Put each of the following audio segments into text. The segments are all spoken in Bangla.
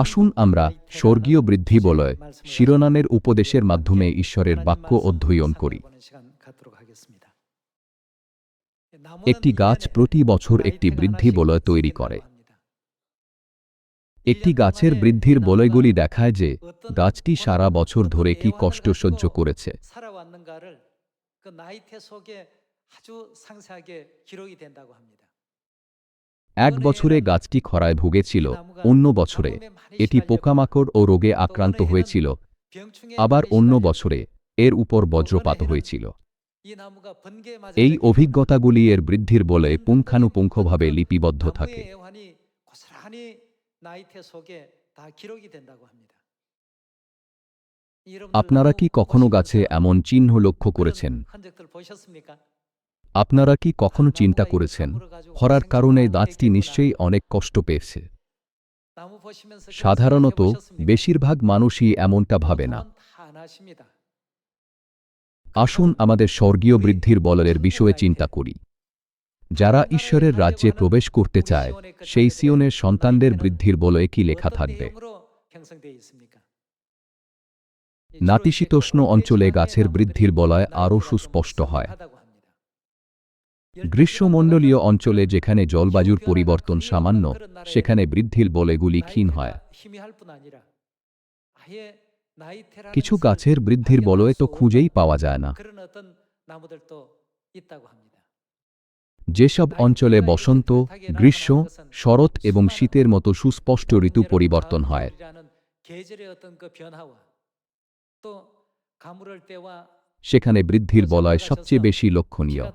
আসুন আমরা স্বর্গীয় বৃদ্ধি বলয় শিরোনামের উপদেশের মাধ্যমে ঈশ্বরের বাক্য অধ্যয়ন করি একটি গাছ প্রতি বছর একটি বৃদ্ধি বলয় তৈরি করে একটি গাছের বৃদ্ধির বলয়গুলি দেখায় যে গাছটি সারা বছর ধরে কি কষ্ট সহ্য করেছে 살아왔는가를 그 나이테 속에 아주 상세하게 기록이 된다고 합니다. এক বছরে গাছটি খরায় ভুগেছিল, অন্য বছরে এটি পোকামাকড় ও রোগে আক্রান্ত হয়েছিল। আবার অন্য বছরে এর উপর বজ্রপাত হয়েছিল। এই অভিজ্ঞতাগুলি এর বৃদ্ধির বলে পুঙ্খানুপুঙ্খভাবে লিপিবদ্ধ থাকে। আপনারা কি কখনো গাছে এমন চিহ্ন লক্ষ্য করেছেন? আপনারা কি কখনো চিন্তা করেছেন? হরার কারণে গাছটি নিশ্চয়ই অনেক কষ্ট পেয়েছে। সাধারণত বেশিরভাগ মানুষই এমনটা ভাবে না। আসুন আমাদের স্বর্গীয় বৃদ্ধির বলয়ের বিষয়ে চিন্তা করি। যারা ঈশ্বরের রাজ্যে প্রবেশ করতে চায়, সেই সিয়নের সন্তানদের বৃদ্ধির বলয়ে কি লেখা থাকবে? নাতিশীতোষ্ণ অঞ্চলে গাছের বৃদ্ধির বলয় আরও সুস্পষ্ট হয়। গ্রীষ্মমণ্ডলীয় অঞ্চলে যেখানে জলবায়ুর পরিবর্তন সামান্য, সেখানে বৃদ্ধির বলেগুলি ক্ষীণ হয়। কিছু গাছের বৃদ্ধির বলয়ে তো খুঁজেই পাওয়া যায় না। যেসব অঞ্চলে বসন্ত, গ্রীষ্ম, শরৎ এবং শীতের মতো সুস্পষ্ট ঋতু পরিবর্তন হয়। সেখানে বৃদ্ধির বলয় সবচেয়ে বেশি লক্ষণীয়।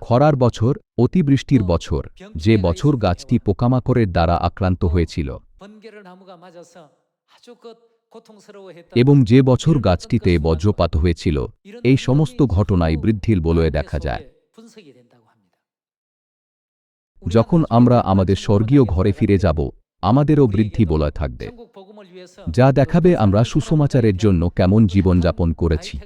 খরার বছর অতিবৃষ্টির বছর যে বছর গাছটি পোকামাকড়ের দ্বারা আক্রান্ত হয়েছিল। এবং যে বছর গাছটিতে বজ্রপাত হয়েছিল এই সমস্ত ঘটনাই বৃদ্ধির বলয়ে দেখা যায়। যখন আমরা আমাদের স্বর্গীয় ঘরে ফিরে যাব আমাদেরও বৃদ্ধি বলয় থাকবে। যা দেখাবে আমরা সুসমাচারের জন্য কেমন জীবনযাপন করেছি।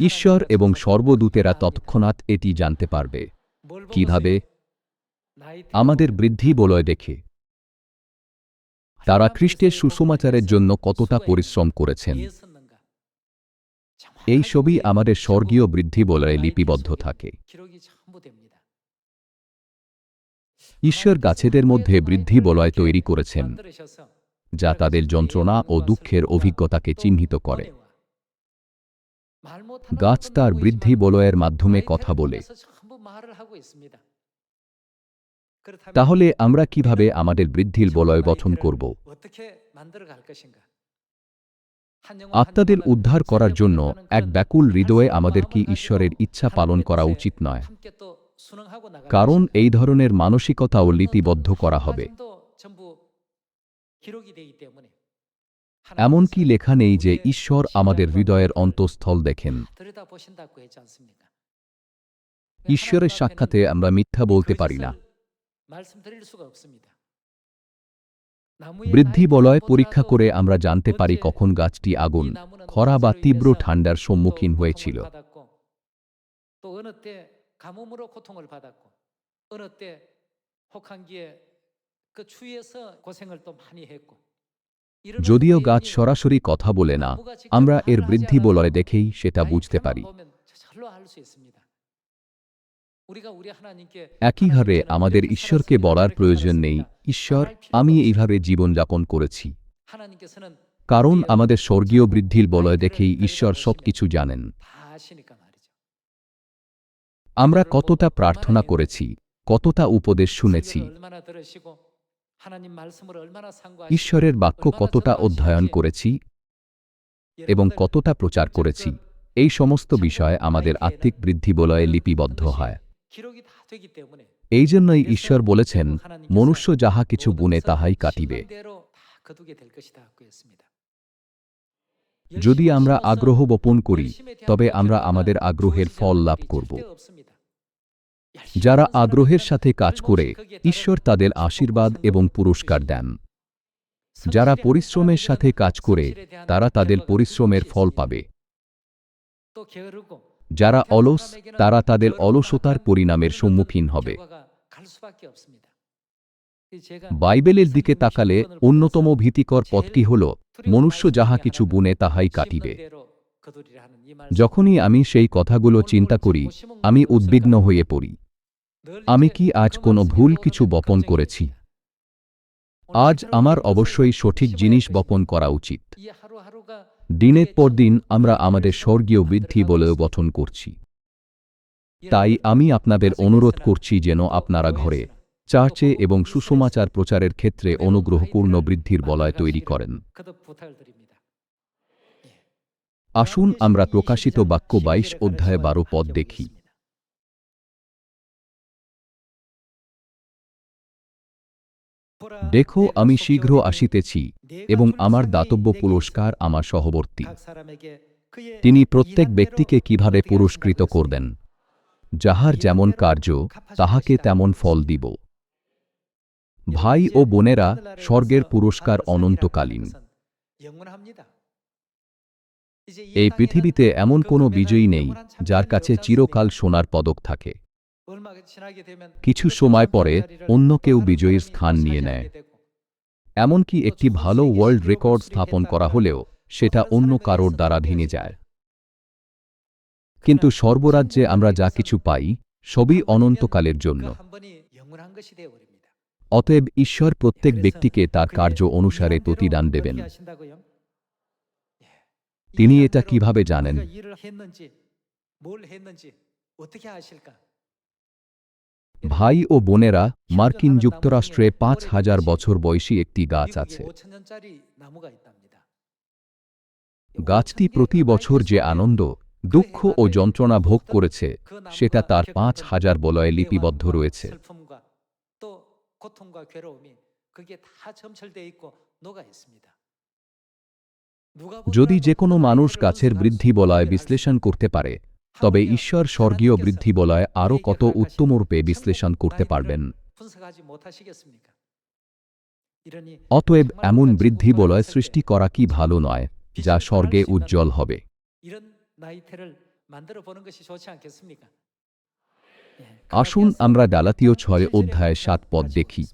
ঈশ্বর এবং সর্বদূতেরা তৎক্ষণাৎ এটি জানতে পারবে। কীভাবে? আমাদের বৃদ্ধি বলয় দেখে। তারা খ্রিস্টের সুসমাচারের জন্য কতটা পরিশ্রম করেছেন। এই ছবি আমাদের স্বর্গীয় বৃদ্ধি বলয়ে লিপিবদ্ধ থাকে। ঈশ্বর গাছেদের মধ্যে বৃদ্ধি বলয় তৈরি করেছেন যা তাদের যন্ত্রণা ও দুঃখের অভিজ্ঞতাকে চিহ্নিত করে। গাছ তার বৃদ্ধি বলয়ের মাধ্যমে কথা বলে। তাহলে আমরা কীভাবে আমাদের বৃদ্ধির বলয় গঠন করব? আত্মাদের উদ্ধার করার জন্য এক ব্যাকুল হৃদয়ে আমাদের কি ঈশ্বরের ইচ্ছা পালন করা উচিত নয়? কারণ এই ধরনের মানসিকতাও লিপিবদ্ধ করা হবে। 마음가짐도 전부 기록이 되기 때문에 এমনকি 하나님께서 লেখা নেই যে 우리의 ঈশ্বর আমাদের 심령과 হৃদয়ের 마음을 অন্তঃস্থল দেখেন 들여다보신다고 했지 않습니까? ঈশ্বরের সাক্ষাতে আমরা মিথ্যা বলতে পারি না 말씀드릴 수가 없습니다. বৃদ্ধি বলয় পরীক্ষা করে আমরা জানতে পারি কখন গাছটি আগুন খরা বা তীব্র ঠান্ডার সম্মুখীন হয়েছিল 또 어느 때 가뭄으로 고통을 받았고 어느 때 혹한기에 그 추위에서 고생을 또 많이 했고 이런 যদিও গাছ সরাসরি কথা বলে না আমরা এর বৃদ্ধি বলয় দেখেই সেটা বুঝতে পারি একইভাবে আমাদের ঈশ্বরকে বলার প্রয়োজন নেই ঈশ্বর আমি এইভাবে জীবনযাপন করেছি কারণ আমাদের স্বর্গীয় বৃদ্ধির বলয় দেখেই ঈশ্বর সবকিছু জানেন আমরা কতটা প্রার্থনা করেছি কতটা উপদেশ শুনেছি ঈশ্বরের বাক্য কতটা অধ্যয়ন করেছি এবং কতটা প্রচার করেছি এই সমস্ত বিষয় আমাদের আত্মিক বৃদ্ধি বলয়ে লিপিবদ্ধ হয়। এই জন্যই ঈশ্বর বলেছেন মনুষ্য যাহা কিছু বুনে তাহাই কাটিবে। যদি আমরা আগ্রহ বপন করি তবে আমরা আমাদের আগ্রহের ফল লাভ করব। যারা আগ্রহের সাথে কাজ করে, ঈশ্বর তাদের আশীর্বাদ এবং পুরস্কার দেন। যারা পরিশ্রমের সাথে কাজ করে, তারা তাদের পরিশ্রমের ফল পাবে। যারা অলস, তারা তাদের অলসতার পরিণামের সম্মুখীন হবে। বাইবেলের দিকে তাকালে অন্যতম ভীতিকর পথটি হল, মনুষ্য যাহা কিছু বুনে, তাহাই কাটিবে। যখনই আমি সেই কথাগুলো চিন্তা করি আমি উদ্বিগ্ন হয়ে পড়ি। আমি কি আজ কোনো ভুল কিছু বপন করেছি? আজ আমার অবশ্যই সঠিক জিনিস বপন করা উচিত। দিনের পর দিন আমরা আমাদের স্বর্গীয় বৃদ্ধি বলেও গঠন করছি। তাই আমি আপনাদের অনুরোধ করছি যেন আপনারা ঘরে চার্চে এবং সুসমাচার প্রচারের ক্ষেত্রে অনুগ্রহপূর্ণ বৃদ্ধির বলয় তৈরি করেন। আসুন আমরা প্রকাশিত বাক্য বাইশ অধ্যায় বারো পদ দেখি। দেখো, আমি শীঘ্র আসিতেছি এবং আমার দাতব্য পুরস্কার আমার সহবর্তী। তিনি প্রত্যেক ব্যক্তিকে কীভাবে পুরস্কৃত করবেন? যাহার যেমন কার্য, তাহাকে তেমন ফল দিব। ভাই ও বোনেরা, স্বর্গের পুরস্কার অনন্তকালীন। এই পৃথিবীতে এমন কোনো বিজয়ী নেই, যার কাছে চিরকাল সোনার পদক থাকে। কিছু সময় পরে অন্য কেউ বিজয়ীর স্থান নিয়ে নেয়। এমনকি একটি ভালো ওয়ার্ল্ড রেকর্ড স্থাপন করা হলেও সেটা অন্য কারোর দ্বারা ভেঙে যায়। কিন্তু সর্বরাজ্যে আমরা যা কিছু পাই, সবই অনন্তকালের জন্য। অতএব ঈশ্বর প্রত্যেক ব্যক্তিকে তার কার্য অনুসারে প্রতিদান দেবেন। তিনি এটা কীভাবে জানেন? ভাই ও বোনেরা মার্কিন যুক্তরাষ্ট্রে পাঁচ হাজার বছর বয়সী একটি গাছ আছে। গাছটি প্রতি বছর যে আনন্দ দুঃখ ও যন্ত্রণা ভোগ করেছে সেটা তার পাঁচ হাজার বলয়ে লিপিবদ্ধ রয়েছে। যদি যে কোনো মানুষ গাছের বৃদ্ধি বলয় বিশ্লেষণ করতে পারে, তবে ঈশ্বর স্বর্গীয় বৃদ্ধি বলয় আরও কত উত্তমরূপে বিশ্লেষণ করতে পারবেন? অতএব এমন বৃদ্ধি বলয় সৃষ্টি করা কি ভালো নয়, যা স্বর্গে উজ্জ্বল হবে। আসুন আমরা ডালাতীয় ছয় অধ্যায় সাত পদ দেখি।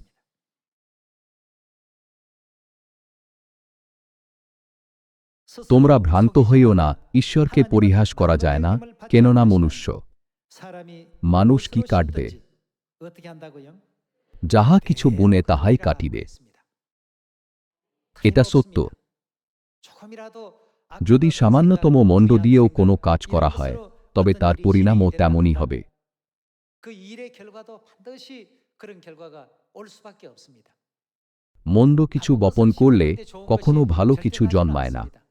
তোমরা ভ্রান্ত হইও না, ঈশ্বরকে পরিহাস করা যায় না, কেননা মনুষ্য। মানুষ কি কাটবে? যাহা কিছু বুনে তাহাই কাটিবে। এটা সত্য। যদি সামান্যতম মণ্ড দিয়েও কোনো কাজ করা হয়, তবে তার পরিণামও তেমনই হবে। মন্দ কিছু বপন করলে কখনো ভালো কিছু জন্মায় না।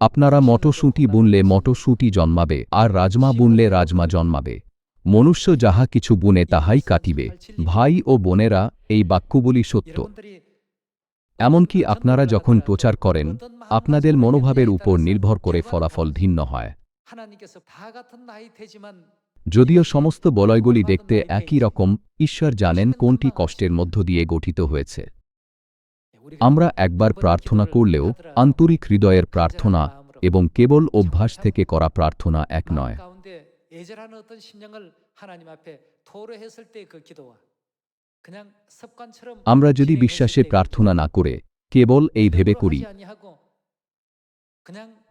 আপনারা মটরশুঁটি বুনলে মটরশুঁটি জন্মাবে, আর রাজমা বুনলে রাজমা জন্মাবে। মনুষ্য যাহা কিছু বুনে তাহাই কাটিবে। ভাই ও বোনেরা, এই বাক্যগুলি সত্য। এমনকি আপনারা যখন প্রচার করেন, আপনাদের মনোভাবের উপর নির্ভর করে ফলাফল ভিন্ন হয়। যদিও সমস্ত বলয়গুলি দেখতে একই রকম, ঈশ্বর জানেন কোনটি কষ্টের মধ্য দিয়ে গঠিত হয়েছে। আমরা একবার প্রার্থনা করলেও আন্তরিক হৃদয়ের প্রার্থনা এবং কেবল অভ্যাস থেকে করা প্রার্থনা এক নয়। আমরা যদি বিশ্বাসে প্রার্থনা না করে, কেবল এই ভেবে করি।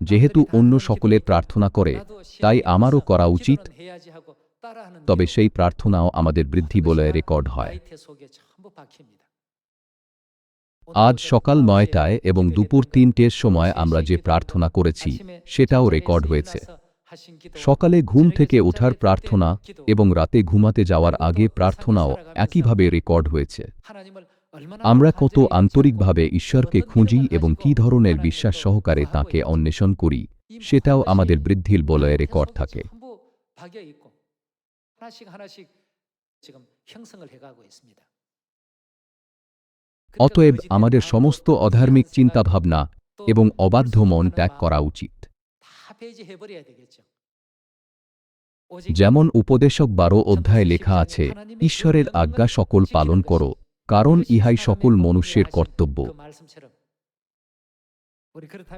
যেহেতু অন্য সকলের প্রার্থনা করে, তাই আমারও করা উচিত। তবে সেই প্রার্থনাও আমাদের বৃদ্ধি বলে রেকর্ড হয়। আজ সকাল নয়টায় এবং দুপুর তিনটের সময় আমরা যে প্রার্থনা করেছি, সেটাও রেকর্ড হয়েছে। সকালে ঘুম থেকে ওঠার প্রার্থনা এবং রাতে ঘুমাতে যাওয়ার আগে প্রার্থনাও একইভাবে রেকর্ড হয়েছে। আমরা কত আন্তরিকভাবে ঈশ্বরকে খুঁজি এবং কি ধরনের বিশ্বাস সহকারে তাকে অন্বেষণ করি, সেটাও আমাদের বৃদ্ধির বলয়ে রেকর্ড থাকে। অতএব আমাদের সমস্ত অধার্মিক চিন্তাভাবনা এবং অবাধ্য মন ত্যাগ করা উচিত যেমন উপদেশক বারো অধ্যায়ে লেখা আছে ঈশ্বরের আজ্ঞা সকল পালন করো কারণ ইহাই সকল মনুষ্যের কর্তব্য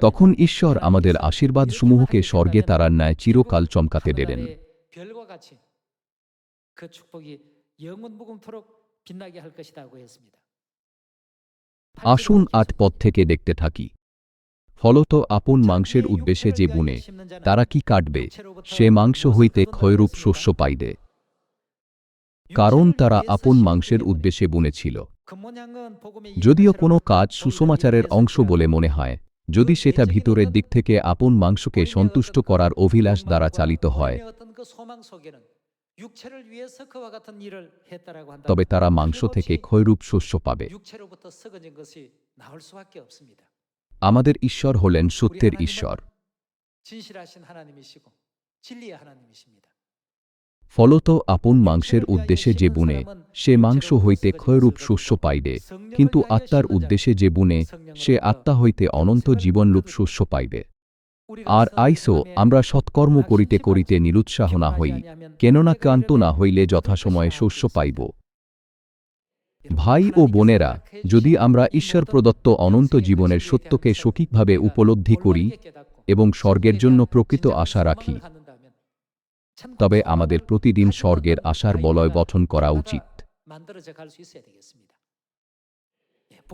তখন ঈশ্বর আমাদের আশীর্বাদসমূহকে স্বর্গে তারার ন্যায় চিরকাল চমকাতে দেবেন 영원 무궁토록 빛나게 할 것이라고 했습니다. আসুন আট পথ থেকে দেখতে থাকি। ফলত আপন মাংসের উদ্দেশ্যে যে বুনে তারা কি কাটবে সে মাংস হইতে ক্ষয়রূপ শস্য পাইবে। কারণ তারা আপন মাংসের উদ্দেশ্যে বুনেছিল। যদিও কোনো কাজ সুসমাচারের অংশ বলে মনে হয়। যদি সেটা ভিতরের দিক থেকে আপন মাংসকে সন্তুষ্ট করার অভিলাষ দ্বারা চালিত হয়। তবে তারা মাংস থেকে ক্ষয়রূপ শস্য পাবে। আমাদের ঈশ্বর হলেন সত্যের ঈশ্বর। ফলত আপন মাংসের উদ্দেশ্যে যে বুনে সে মাংস হইতে ক্ষয়রূপ শস্য পাইবে। কিন্তু আত্মার উদ্দেশ্যে যে বুনে সে আত্মা হইতে অনন্ত জীবনরূপ শস্য পাইবে। আর আইসো আমরা সৎকর্ম করিতে করিতে নিরুৎসাহ না হই কেননা ক্লান্ত না হইলে যথাসময়ে শস্য পাইব। ভাই ও বোনেরা যদি আমরা ঈশ্বর প্রদত্ত অনন্ত জীবনের সত্যকে সঠিকভাবে উপলব্ধি করি এবং স্বর্গের জন্য প্রকৃত আশা রাখি। তবে আমাদের প্রতিদিন স্বর্গের আশার বলয় গঠন করা উচিত।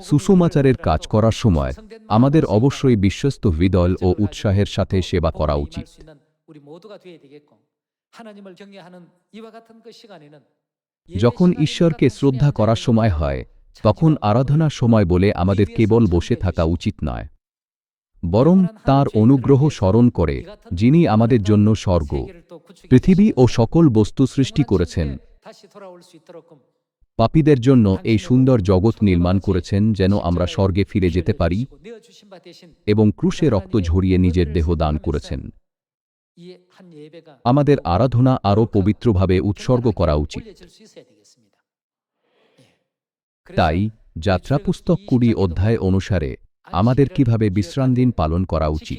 সুসমাচারের কাজ করার সময় আমাদের অবশ্যই বিশ্বস্ত হৃদয় ও উৎসাহের সাথে সেবা করা উচিত। যখন ঈশ্বরকে শ্রদ্ধা করার সময় হয়, তখন আরাধনার সময় বলে আমাদের কেবল বসে থাকা উচিত নয়। বরং তার অনুগ্রহ স্মরণ করে, যিনি আমাদের জন্য স্বর্গ, পৃথিবী ও সকল বস্তু সৃষ্টি করেছেন। পাপীদের জন্য এই সুন্দর জগৎ নির্মাণ করেছেন যেন আমরা স্বর্গে ফিরে যেতে পারি এবং ক্রুশে রক্ত ঝরিয়ে নিজের দেহ দান করেছেন। আমাদের আরাধনা আরও পবিত্রভাবে উৎসর্গ করা উচিত। তাই যাত্রাপুস্তক কুড়ি অধ্যায় অনুসারে আমাদের কীভাবে বিশ্রাম দিন পালন করা উচিত।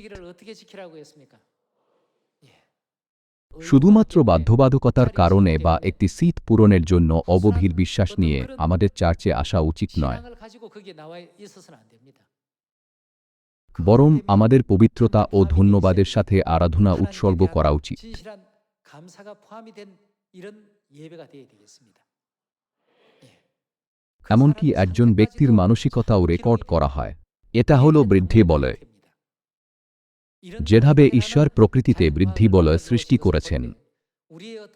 শুধুমাত্র বাধ্যবাধকতার কারণে বা একটি শীত পূরণের জন্য অবভীর বিশ্বাস নিয়ে আমাদের চার্চে আসা উচিত নয়। বরং আমাদের পবিত্রতা ও ধন্যবাদের সাথে আরাধনা উৎসর্গ করা উচিত। এমনকি একজন ব্যক্তির মানসিকতাও রেকর্ড করা হয়। এটা হল বৃদ্ধি বলয় যেভাবে ঈশ্বর প্রকৃতিতে বৃদ্ধি বলয় সৃষ্টি করেছেন,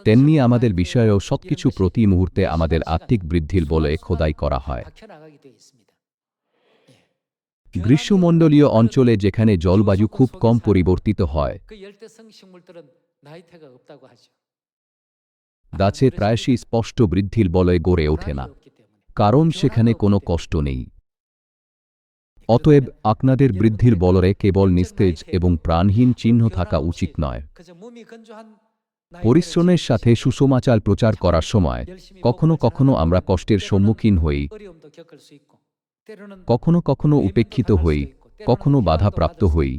তেমনি আমাদের বিষয়েও সবকিছু প্রতি মুহূর্তে আমাদের আত্মিক বৃদ্ধির বলয়ে খোদাই করা হয়। গ্রীষ্মমণ্ডলীয় অঞ্চলে যেখানে জলবায়ু খুব কম পরিবর্তিত হয়, গাছে প্রায়শই স্পষ্ট বৃদ্ধির বলয় গড়ে ওঠে না, কারণ সেখানে কোনো কষ্ট নেই। অতএব আপনাদের বৃদ্ধির বলরে কেবল নিস্তেজ এবং প্রাণহীন চিহ্ন থাকা উচিত নয়। পরিশ্রমের সাথে সুসমাচার প্রচার করার সময় কখনো কখনো আমরা কষ্টের সম্মুখীন হই, কখনো কখনো উপেক্ষিত হই, কখনো বাধাপ্রাপ্ত হই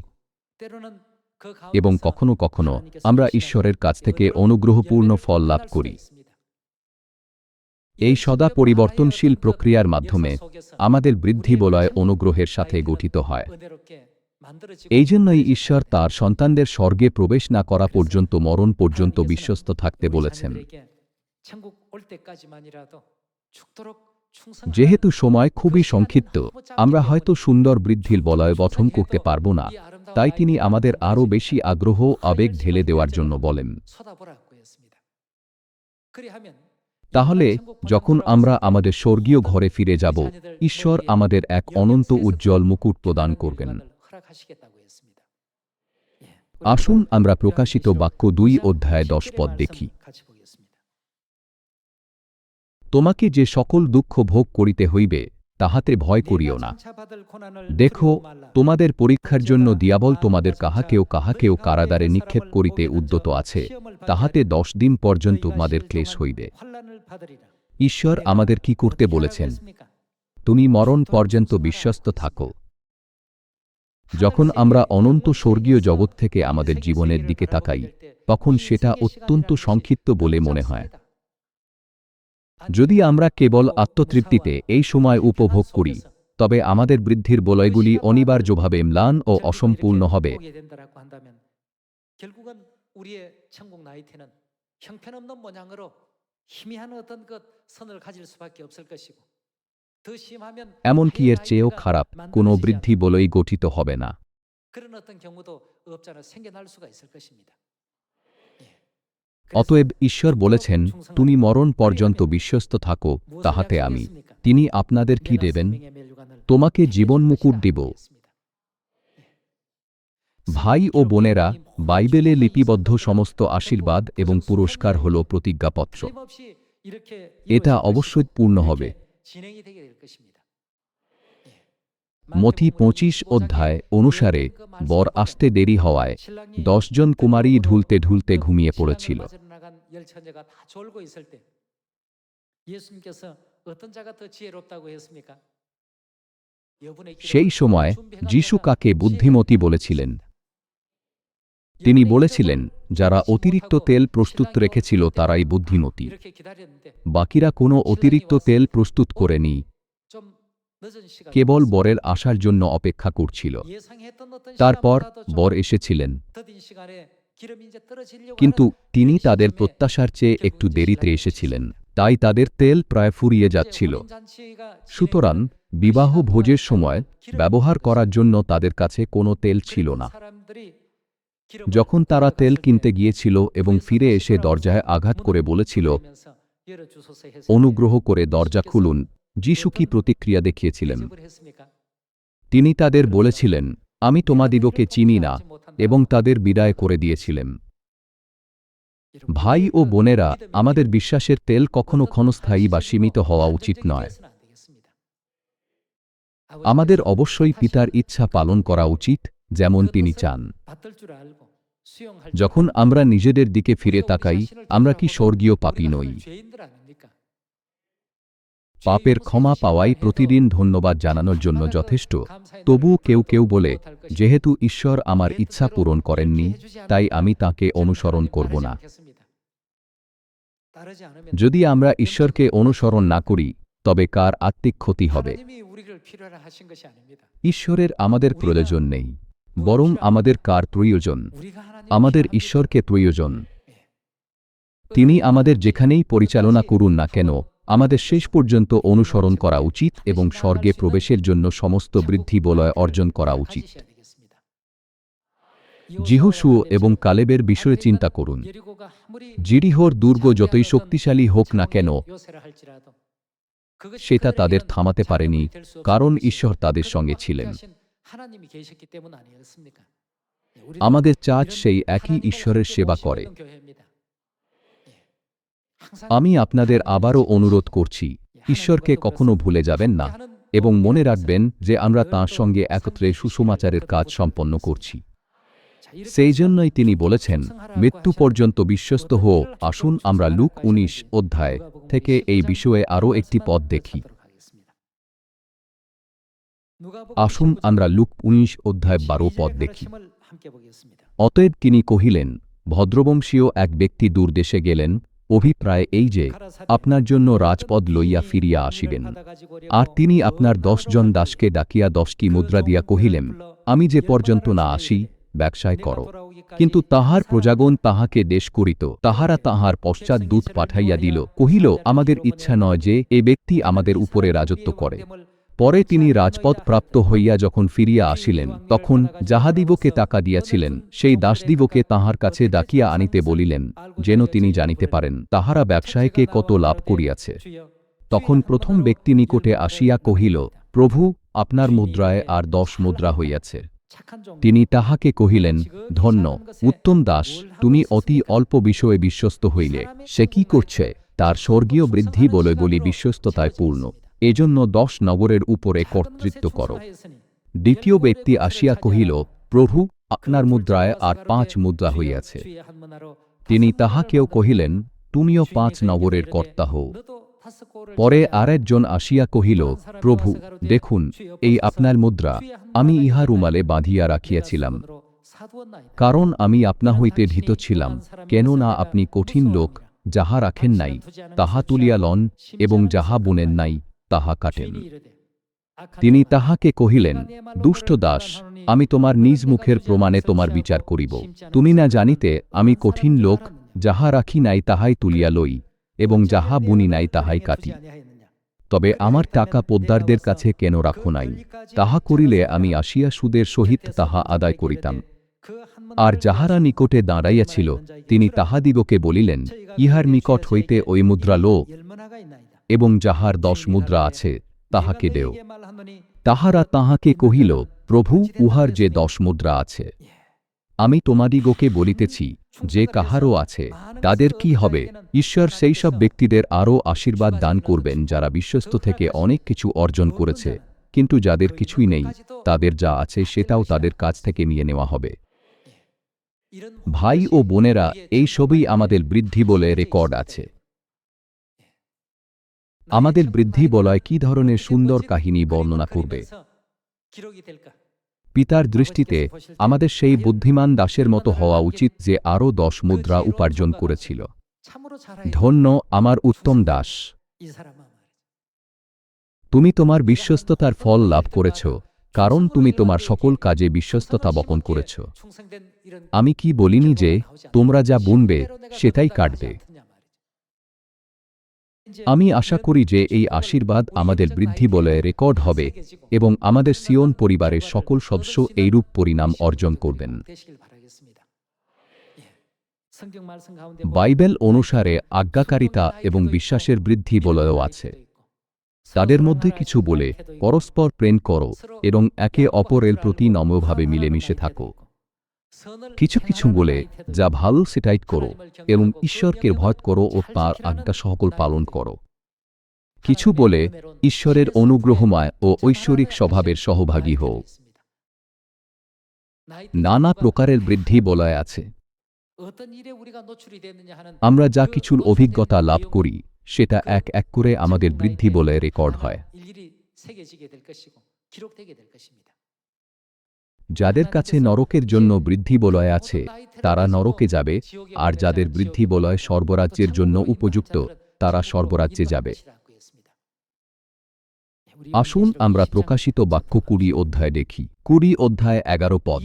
এবং কখনো কখনো আমরা ঈশ্বরের কাছ থেকে অনুগ্রহপূর্ণ ফল লাভ করি। এই সদা পরিবর্তনশীল প্রক্রিয়ার মাধ্যমে আমাদের বৃদ্ধি বলয় অনুগ্রহের সাথে গঠিত হয়। এই জন্যই ঈশ্বর তার সন্তানদের স্বর্গে প্রবেশ না করা পর্যন্ত, মরণ পর্যন্ত বিশ্বস্ত থাকতে বলেছেন। যেহেতু সময় খুবই সংক্ষিপ্ত, আমরা হয়তো সুন্দর বৃদ্ধির বলয় গঠন করতে পারব না, তাই তিনি আমাদের আরও বেশি আগ্রহ আবেগ ঢেলে দেওয়ার জন্য বলেন। তাহলে, যখন আমরা আমাদের স্বর্গীয় ঘরে ফিরে যাব, ঈশ্বর আমাদের এক অনন্ত উজ্জ্বল মুকুট প্রদান করবেন। আসুন আমরা প্রকাশিত বাক্য দুই অধ্যায় দশ পদ দেখি। তোমাকে যে সকল দুঃখ ভোগ করিতে হইবে, তাহাতে ভয় করিও না। দেখো, তোমাদের পরীক্ষার জন্য দিয়াবল তোমাদের কাহাকেও কাহাকেও কারাদারে নিক্ষেপ করিতে উদ্যত আছে, তাহাতে দশ দিন পর্যন্ত তোমাদের ক্লেশ হইবে। ঈশ্বর আমাদের কি করতে বলেছেন তুমি মরণ পর্যন্ত বিশ্বস্ত থাকো যখন আমরা অনন্ত স্বর্গীয় জগৎ থেকে আমাদের জীবনের দিকে তাকাই তখন সেটা অত্যন্ত সংক্ষিপ্ত বলে মনে হয় যদি আমরা কেবল আত্মতৃপ্তিতে এই সময় উপভোগ করি তবে আমাদের বৃদ্ধির বলয়গুলি অনিবার্যভাবে ম্লান ও অসম্পূর্ণ হবে 결국은 우리의 천국 나이테는 형편없는 모양으로 희미한 어떤 것 선을 가질 수밖에 없을 것이고 더 심하면 এমনকি এর চেয়েও খারাপ কোনো বৃদ্ধি বলেই গঠিত হবে না 그런 어떤 경우도 없잖아 생겨날 수가 있을 것입니다. 예. অতএব ঈশ্বর বলেছেন তুমি মরণ পর্যন্ত বিশ্বস্ত থাকো তাহাতে আমি তিনি আপনাদের কি দেবেন তোমাকে জীবন মুকুট দিব ভাই ও বোনেরা বাইবেলে লিপিবদ্ধ সমস্ত আশীর্বাদ এবং পুরস্কার হল প্রতিজ্ঞাপত্র। এটা অবশ্যই পূর্ণ হবে। মথি পঁচিশ অধ্যায় অনুসারে বর আসতে দেরি হওয়ায় দশজন কুমারী ঢুলতে ঢুলতে ঘুমিয়ে পড়েছিল। সেই সময় যিশু কাকে বুদ্ধিমতী বলেছিলেন তিনি বলেছিলেন, যারা অতিরিক্ত তেল প্রস্তুত রেখেছিল তারাই বুদ্ধিমতী। বাকিরা কোনো অতিরিক্ত তেল প্রস্তুত করেনি। কেবল বরের আসার জন্য অপেক্ষা করছিল। তারপর বর এসেছিলেন। কিন্তু তিনি তাদের প্রত্যাশার চেয়ে একটু দেরিতে এসেছিলেন। তাই তাদের তেল প্রায় ফুরিয়ে যাচ্ছিল। সুতরাং বিবাহ ভোজের সময় ব্যবহার করার জন্য তাদের কাছে কোনো তেল ছিল না। যখন তারা তেল কিনতে গিয়েছিল এবং ফিরে এসে দরজায় আঘাত করে বলেছিল অনুগ্রহ করে দরজা খুলুন যিশু কি প্রতিক্রিয়া দেখিয়েছিলেন? তিনি তাদের বলেছিলেন আমি তোমাদিগকে চিনি না এবং তাদের বিদায় করে দিয়েছিলেন। ভাই ও বোনেরা আমাদের বিশ্বাসের তেল কখনো ক্ষণস্থায়ী বা সীমিত হওয়া উচিত নয়। আমাদের অবশ্যই পিতার ইচ্ছা পালন করা উচিত যেমন তিনি চান। যখন আমরা নিজেদের দিকে ফিরে তাকাই, আমরা কি স্বর্গীয় পাপী নই? পাপের ক্ষমা পাওয়াই প্রতিদিন ধন্যবাদ জানানোর জন্য যথেষ্ট। তবুও কেউ কেউ বলে, যেহেতু ঈশ্বর আমার ইচ্ছা পূরণ করেননি, তাই আমি তাকে অনুসরণ করব না। যদি আমরা ঈশ্বরকে অনুসরণ না করি, তবে কার আত্মিক ক্ষতি হবে? ঈশ্বরের আমাদের প্রয়োজন নেই। বরং আমাদের কার প্রয়োজন? আমাদের ঈশ্বরকে প্রয়োজন। তিনি আমাদের যেখানেই পরিচালনা করুন না কেন, আমাদের শেষ পর্যন্ত অনুসরণ করা উচিত এবং স্বর্গে প্রবেশের জন্য সমস্ত বৃদ্ধি বলয় অর্জন করা উচিত। জিহসুও এবং কালেবের বিষয়ে চিন্তা করুন। জিরিহর দুর্গ যতই শক্তিশালী হোক না কেন সেটা তাদের থামাতে পারেনি, কারণ ঈশ্বর তাদের সঙ্গে ছিলেন। আমাদের চার্চ সেই একই ঈশ্বরের সেবা করে। আমি আপনাদের আবারও অনুরোধ করছি ঈশ্বরকে কখনো ভুলে যাবেন না এবং মনে রাখবেন যে আমরা তাঁর সঙ্গে একত্রে সুসমাচারের কাজ সম্পন্ন করছি। সেই জন্যই তিনি বলেছেন মৃত্যু পর্যন্ত বিশ্বস্ত হো আসুন আমরা লুক উনিশ অধ্যায় থেকে এই বিষয়ে আরও একটি পদ দেখি। আসুন আমরা লুক উনিশ অধ্যায় বারো পদ দেখি। অতএব তিনি কহিলেন, ভদ্রবংশীয় এক ব্যক্তি দূর দেশে গেলেন, অভিপ্রায় এই যে, আপনার জন্য রাজপদ লইয়া ফিরিয়া আসিবেন। আর তিনি আপনার দশজন দাসকে ডাকিয়া দশটি মুদ্রা দিয়া কহিলেন, আমি যে পর্যন্ত না আসি, ব্যবসায় করো। কিন্তু তাহার প্রজাগণ তাহাকে দেশ করিত, তাহারা তাহার পশ্চাৎ দূত পাঠাইয়া দিল। কহিল, আমাদের ইচ্ছা নয় যে, এ ব্যক্তি আমাদের উপরে রাজত্ব করে। পরে তিনি রাজপথ প্রাপ্ত হইয়া যখন ফিরিয়া আসিলেন, তখন যাহাদিবকে টাকা দিয়াছিলেন, সেই দাসদিবকে তাহার কাছে ডাকিয়া আনিতে বলিলেন, যেন তিনি জানিতে পারেন, তাহারা ব্যবসায়কে কত লাভ করিয়াছে? তখন প্রথম ব্যক্তি নিকটে আসিয়া কহিল, প্রভু, আপনার মুদ্রায় আর দশ মুদ্রা হইয়াছে। তিনি তাহাকে কহিলেন, ধন্য, উত্তম দাস, তুমি অতি অল্প বিষয়ে বিশ্বস্ত হইলে, সে কি করছে? তার স্বর্গীয় বৃদ্ধি বলে বলি বিশ্বস্ততায় পূর্ণ। এজন্য দশ নগরের উপরে কর্তৃত্ব কর। দ্বিতীয় ব্যক্তি আসিয়া কহিল, প্রভু, আপনার মুদ্রায় আর পাঁচ মুদ্রা হইয়াছে। তিনি তাহাকেও কহিলেন, তুমিও পাঁচ নগরের কর্তা হও। পরে আরেকজন আসিয়া কহিল, প্রভু, দেখুন, এই আপনার মুদ্রা আমি ইহা রুমালে বাঁধিয়া রাখিয়াছিলাম। কারণ আমি আপনা হইতে ভীত ছিলাম, কেননা আপনি কঠিন লোক, যাহা রাখেন নাই, তাহা তুলিয়া লন এবং যাহা বুনেন নাই তাহা কাটেন। তিনি তাহাকে কহিলেন দুষ্ট দাস আমি তোমার নিজ মুখের প্রমাণে তোমার বিচার করিব। তুমি না জানিতে আমি কঠিন লোক যাহা রাখি নাই তাহাই তুলিয়া লই এবং যাহা বুনি নাই তাহাই কাটি। তবে আমার টাকা পোদ্দারদের কাছে কেন রাখো নাই? তাহা করিলে আমি আসিয়া সুদের সহিত তাহা আদায় করিতাম। আর যাহারা নিকটে দাঁড়াইয়াছিল তিনি তাহাদিগকে বলিলেন ইহার নিকট হইতে ওই মুদ্রা লো। এবং যাহার দশ মুদ্রা আছে, তাহাকে দেও। তাহারা তাহাকে কহিল, প্রভু, উহার যে দশ মুদ্রা আছে, আমি তোমাদিগকে বলিতেছি, যে কাহারও আছে, তাদের কি হবে? ঈশ্বর সেই সব ব্যক্তিদের আরও আশীর্বাদ দান করবেন যারা বিশ্বস্ত থেকে অনেক কিছু অর্জন করেছে, কিন্তু যাদের কিছুই নেই, তাদের যা আছে সেটাও তাদের কাছ থেকে নিয়ে নেওয়া হবে। ভাই ও বোনেরা, এই সবই আমাদের বৃদ্ধি বলে রেকর্ড আছে। আমাদের বৃদ্ধি বলয় কি ধরনের সুন্দর কাহিনী বর্ণনা করবে? পিতার দৃষ্টিতে আমাদের সেই বুদ্ধিমান দাসের মতো হওয়া উচিত যে আরও দশ মুদ্রা উপার্জন করেছিল। ধন্য আমার উত্তম দাস। তুমি তোমার বিশ্বস্ততার ফল লাভ করেছ, কারণ তুমি তোমার সকল কাজে বিশ্বস্ততা বপন করেছ। আমি কি বলিনি যে তোমরা যা বুনবে, সেটাই কাটবে? আমি আশা করি যে এই আশীর্বাদ আমাদের বৃদ্ধি বলে রেকর্ড হবে এবং আমাদের সিয়ন পরিবারের সকল সদস্য এইরূপ পরিণাম অর্জন করবেন। বাইবেল অনুসারে আজ্ঞাকারিতা এবং বিশ্বাসের বৃদ্ধি বলেও আছে। তাদের মধ্যে কিছু বলে পরস্পর প্রেম করো এবং একে অপরের প্রতি নম্রভাবে মিলেমিশে থাকো। কিছু কিছু বলে যা ভালো সেটাই করো এবং ঈশ্বরকে ভয় করো ও তাঁর আজ্ঞা সকল পালন করো। কিছু বলে ঈশ্বরের অনুগ্রহময় ও ঐশ্বরিক স্বভাবের সহভাগী হও। নানা প্রকারের বৃদ্ধি বলয় আছে। আমরা যা কিছুর অভিজ্ঞতা লাভ করি সেটা এক এক করে আমাদের বৃদ্ধি বলে রেকর্ড হয়। যাদের কাছে নরকের জন্য বৃদ্ধি বলয় আছে তারা নরকে যাবে আর যাদের বৃদ্ধি বলয় সর্বরাজ্যের জন্য উপযুক্ত তারা সর্বরাজ্যে যাবে। আসুন আমরা প্রকাশিত বাক্য কুড়ি অধ্যায় দেখি। কুড়ি অধ্যায় এগারো পদ।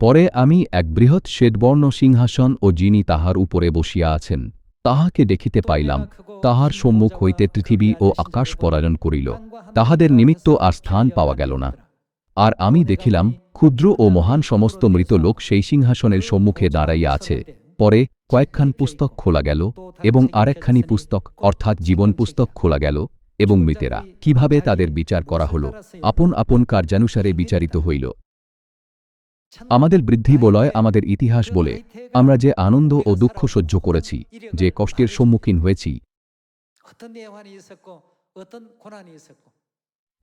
পরে আমি এক বৃহৎ শ্বেতবর্ণ সিংহাসন ও যিনি তাহার উপরে বসিয়া আছেন তাহাকে দেখিতে পাইলাম। তাহার সম্মুখ হইতে পৃথিবী ও আকাশ পরায়ণ করিল। তাহাদের নিমিত্ত আর স্থান পাওয়া গেল না। আর আমি দেখিলাম, ক্ষুদ্র ও মহান সমস্ত মৃত লোক সেই সিংহাসনের সম্মুখে দাঁড়াইয়া আছে। পরে কয়েকখান পুস্তক খোলা গেল এবং আরেকখানি পুস্তক, অর্থাৎ জীবন পুস্তক খোলা গেল এবং মৃতেরা। কীভাবে তাদের বিচার করা হল? আপন আপন কার্যানুসারে বিচারিত হইল। আমাদের বৃদ্ধি বলয় আমাদের ইতিহাস বলে, আমরা যে আনন্দ ও দুঃখ সহ্য করেছি, যে কষ্টের সম্মুখীন হয়েছি।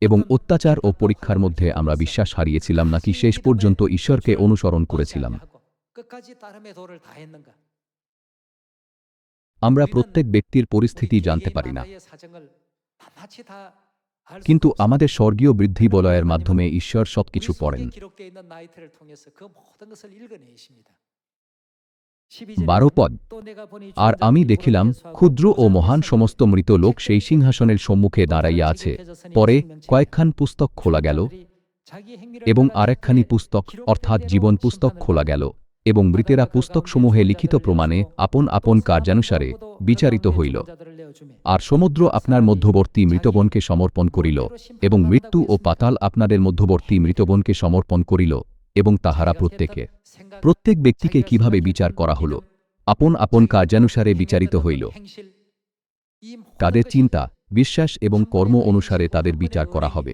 এবং অত্যাচার ও পরীক্ষার মধ্যে আমরা বিশ্বাস হারিয়েছিলাম নাকি শেষ পর্যন্ত ঈশ্বরকে অনুসরণ করেছিলাম। আমরা প্রত্যেক ব্যক্তির পরিস্থিতি জানতে পারি না। কিন্তু আমাদের স্বর্গীয় বৃদ্ধি বলয়ের মাধ্যমে ঈশ্বর সবকিছু পড়েন। বারো পদ। আর আমি দেখিলাম ক্ষুদ্র ও মহান সমস্ত মৃত লোক সেই সিংহাসনের সম্মুখে দাঁড়াইয়া আছে। পরে কয়েকখান পুস্তক খোলা গেল এবং আরেকখানি পুস্তক অর্থাৎ জীবন পুস্তক খোলা গেল এবং মৃতেরা পুস্তকসমূহে লিখিত প্রমাণে আপন আপন কার্যানুসারে বিচারিত হইল। আর সমুদ্র আপনার মধ্যবর্তী মৃতবনকে সমর্পণ করিল এবং মৃত্যু ও পাতাল আপনাদের মধ্যবর্তী মৃতবনকে সমর্পণ করিল। এবং তাহারা প্রত্যেকে। প্রত্যেক ব্যক্তিকে কীভাবে বিচার করা হল? আপন আপন কার্যানুসারে বিচারিত হইল। তাদের চিন্তা, বিশ্বাস এবং কর্ম অনুসারে তাদের বিচার করা হবে।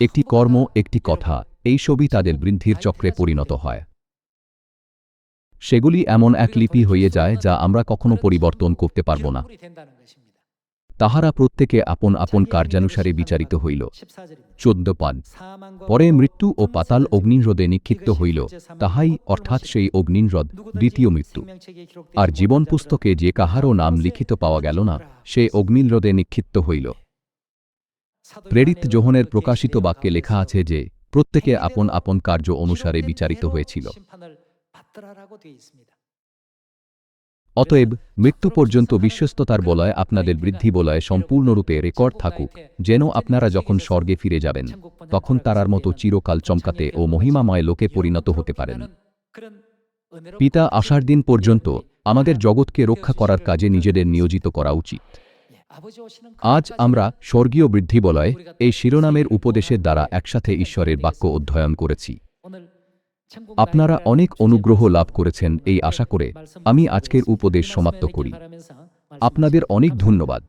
একটি কর্ম, একটি কথা, এই সবই তাদের বৃদ্ধির চক্রে পরিণত হয়। সেগুলি এমন এক লিপি হয়ে যায় যা আমরা কখনো পরিবর্তন করতে পারব না। তাহারা প্রত্যেকে আপন আপন কার্যানুসারে বিচারিত হইল। চোদ্দ পাদ। পরে মৃত্যু ও পাতাল অগ্নিহ্রদে নিক্ষিপ্ত হইল। তাহাই অর্থাৎ সেই অগ্নিহ্রদ দ্বিতীয় মৃত্যু। আর জীবন পুস্তকে যে কাহারও নাম লিখিত পাওয়া গেল না, সে অগ্নিহ্রদে নিক্ষিপ্ত হইল। প্রেরিত যোহনের প্রকাশিত বাক্যে লেখা আছে যে, প্রত্যেকে আপন আপন কার্য অনুসারে বিচারিত হয়েছিল। অতএব মৃত্যু পর্যন্ত বিশ্বস্ততার বলয় আপনাদের বৃদ্ধি বলয় সম্পূর্ণরূপে রেকর্ড থাকুক, যেন আপনারা যখন স্বর্গে ফিরে যাবেন, তখন তারার মতো চিরকাল চমকাতে ও মহিমাময় লোকে পরিণত হতে পারেন। পিতা আসার দিন পর্যন্ত আমাদের জগৎকে রক্ষা করার কাজে নিজেদের নিয়োজিত করা উচিত। আজ আমরা স্বর্গীয় বৃদ্ধি বলয় এই শিরোনামের উপদেশের দ্বারা একসাথে ঈশ্বরের বাক্য অধ্যয়ন করেছি। আপনারা অনেক অনুগ্রহ লাভ করেছেন। এই আশা করে আমি আজকের উপদেশ সমাপ্ত করি। আপনাদের অনেক ধন্যবাদ।